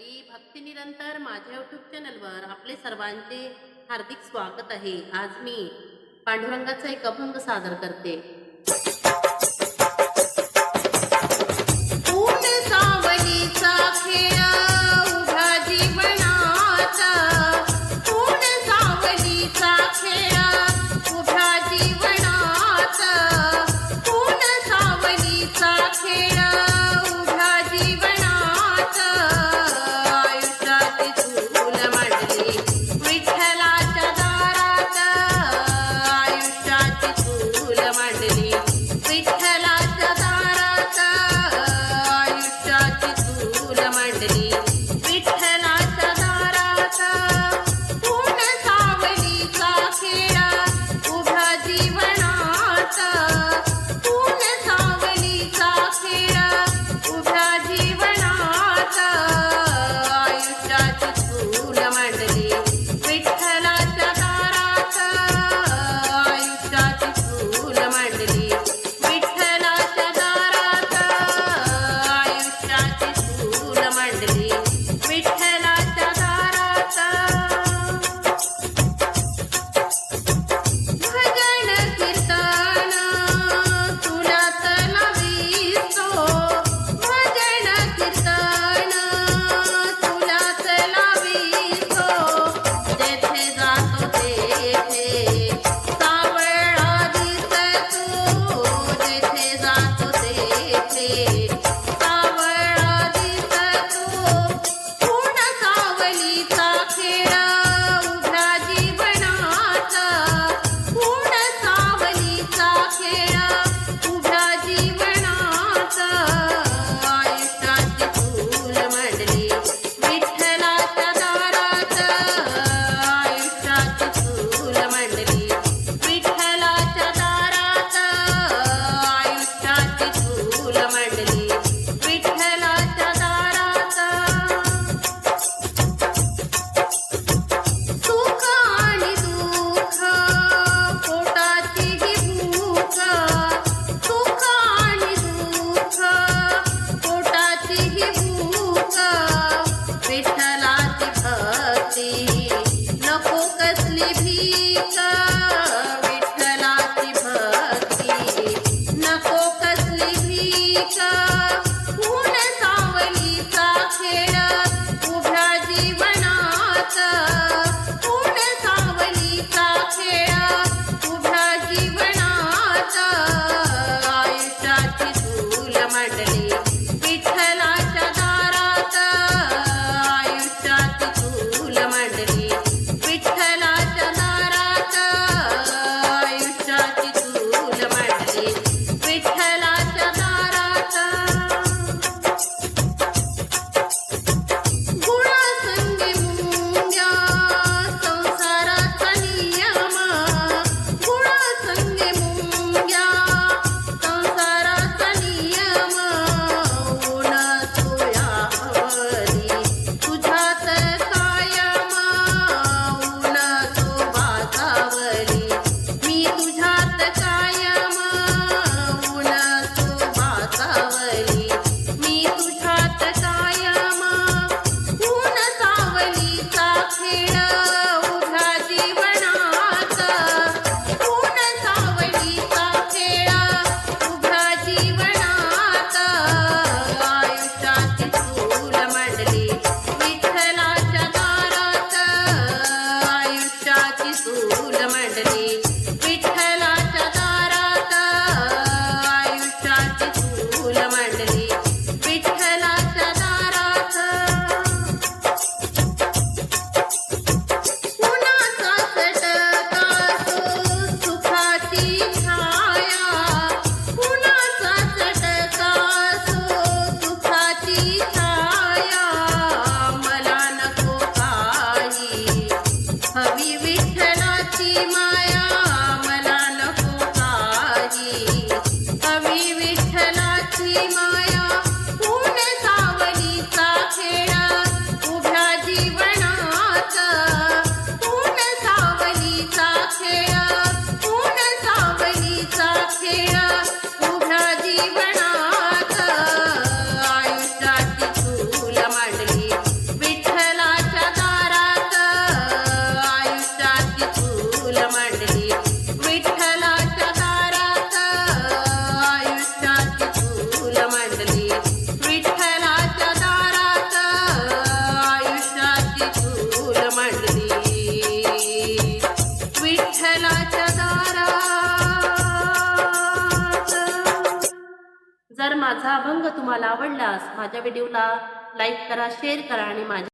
मंडळी भक्ती निरंतर माझ्या युट्यूब चॅनलवर आपले सर्वांचे हार्दिक स्वागत आहे. आज मी पांडुरंगाचा एक अभंग सादर करते. उभा जीवनाचा. सावलीचा खेळ माझा अभंग तुम्हाला आवडलास माझ्या व्हिडिओला लाईक करा शेअर करा आणि माझ्या